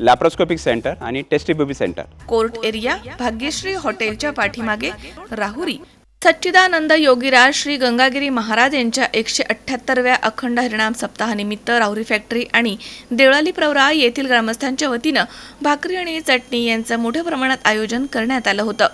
Laparoscopic centre आणि test tube baby centre court area Bhagyashree हॉटेलच्या पाठीमागे राहुरी. सच्चिदानंद योगीराज श्री गंगागिरी महाराज यांच्या एकशे अठ्ठ्याहत्तरव्या अखंड हरिणाम सप्ताहानिमित्त राहुरी फॅक्टरी आणि देवळाली प्रवरा येथील ग्रामस्थांच्या वतीनं भाकरी आणि चटणी यांचं मोठ्या प्रमाणात आयोजन करण्यात आलं होतं.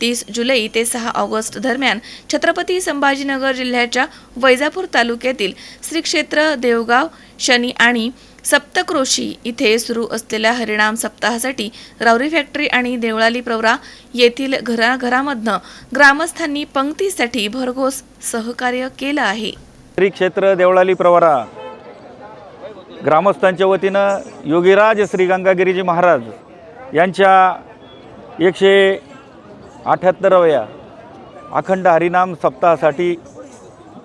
तीस जुलै ते सहा ऑगस्ट दरम्यान छत्रपती संभाजीनगर जिल्ह्याच्या वैजापूर तालुक्यातील श्री क्षेत्र देवगाव शनी आणि सप्तक्रोशी इथे सुरू असलेल्या हरिणाम सप्ताहासाठी रावरी फॅक्टरी आणि देवळाली प्रवरा येथील घरा घरामधनं ग्रामस्थांनी पंक्तीसाठी भरघोस सहकार्य केलं आहे. श्री क्षेत्र देवळाली प्रवरा. ग्रामस्थांच्या वतीनं योगीराज श्री गंगागिरीजी महाराज यांच्या एकशे अठ्याहत्तराव्या अखंड हरिनाम सप्ताहासाठी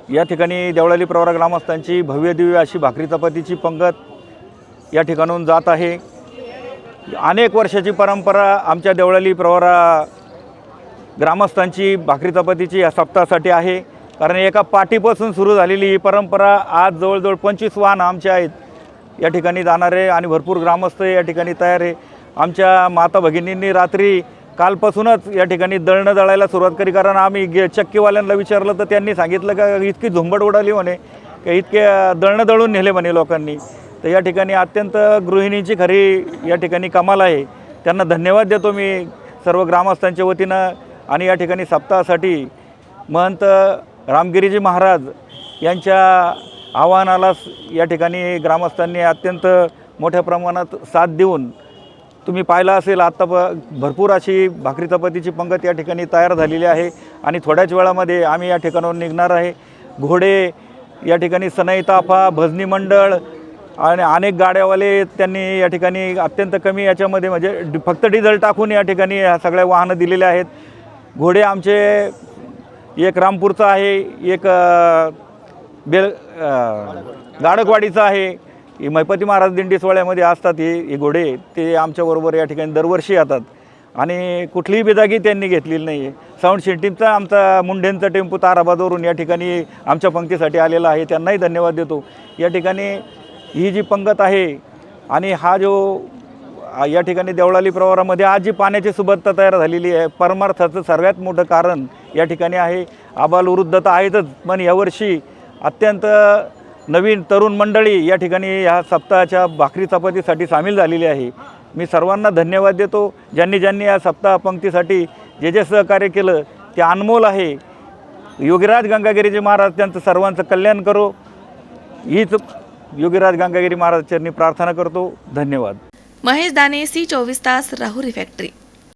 या ठिकाणी देवळाली प्रवरा ग्रामस्थांची भव्य दिव्य अशी भाकरी चपातीची पंगत या ठिकाणाहून जात आहे. अनेक वर्षाची परंपरा आमच्या देवळाली प्रवरा ग्रामस्थांची भाकरी चपातीची या सप्ताहासाठी आहे. कारण एका पाठीपासून सुरू झालेली ही परंपरा आज जवळजवळ पंचवीस वाहन आमचे आहेत. या ठिकाणी जाणारे आणि भरपूर ग्रामस्थ या ठिकाणी तयार आहे. आमच्या माता भगिनींनी रात्री कालपासूनच या ठिकाणी दळणं दळायला सुरुवात करी कारण आम्ही गे चक्कीवाल्यांना विचारलं तर त्यांनी सांगितलं का इतकी झुंबड उडाली म्हणे का इतके दळणं दळून नेले म्हणे लोकांनी. तर या ठिकाणी अत्यंत गृहिणीची खरी या ठिकाणी कमाल आहे. त्यांना धन्यवाद देतो मी सर्व ग्रामस्थांच्या वतीनं आणि या ठिकाणी सप्ताहासाठी महंत रामगिरीजी महाराज यांच्या आव्हानाला या ठिकाणी ग्रामस्थांनी अत्यंत मोठ्या प्रमाणात साथ देऊन तुम्ही पाहिलं असेल आत्ता प भरपूर अशी भाकरी चपातीची पंगत या ठिकाणी तयार झालेली आहे आणि थोड्याच वेळामध्ये आम्ही या ठिकाणावर निघणार आहे. घोडे या ठिकाणी सनई ताफा भजनी मंडळ आणि अनेक गाड्यावाले त्यांनी या ठिकाणी अत्यंत कमी याच्यामध्ये म्हणजे फक्त डिझेल टाकून या ठिकाणी ह्या सगळ्या वाहनं दिलेल्या आहेत. घोडे आमचे एक रामपूरचा आहे एक बेल गाडकवाडीचा आहे. ही मैपती महाराज दिंडी सोहळ्यामध्ये असतात हे हे घोडे ते आमच्याबरोबर या ठिकाणी दरवर्षी येतात. आणि कुठलीही बेदागी त्यांनी घेतलेली नाही आहे साऊंड सिस्टीमचा आमचा मुंडेंचा टेम्पो ताराबादवरून या ठिकाणी आमच्या पंक्तीसाठी आलेला आहे. त्यांनाही धन्यवाद देतो. या ठिकाणी ही जी पंगत आहे आणि हा जो या ठिकाणी देवळाली प्रवारामध्ये आज जी पाण्याची सुबत्ता तयार झालेली आहे परमार्थाचं सर्वात मोठं कारण या ठिकाणी आहे. आबाल वृद्ध तर आहेतच पण यावर्षी अत्यंत नवीन तरुण मंडळी या ठिकाणी ह्या सप्ताहाच्या भाकरी चपातीसाठी सामील झालेली आहे. मी सर्वांना धन्यवाद देतो. ज्यांनी ज्यांनी या सप्ताह पंक्तीसाठी जे जे सहकार्य केलं ते अनमोल आहे. योगीराज गंगागिरीजी महाराज त्यांचं सर्वांचं कल्याण करो. हीच योगीराज गंगागिरी महाराज चरणी प्रार्थना करतो. धन्यवाद. महेश दाने सी चोवीस तास राहुरी फॅक्टरी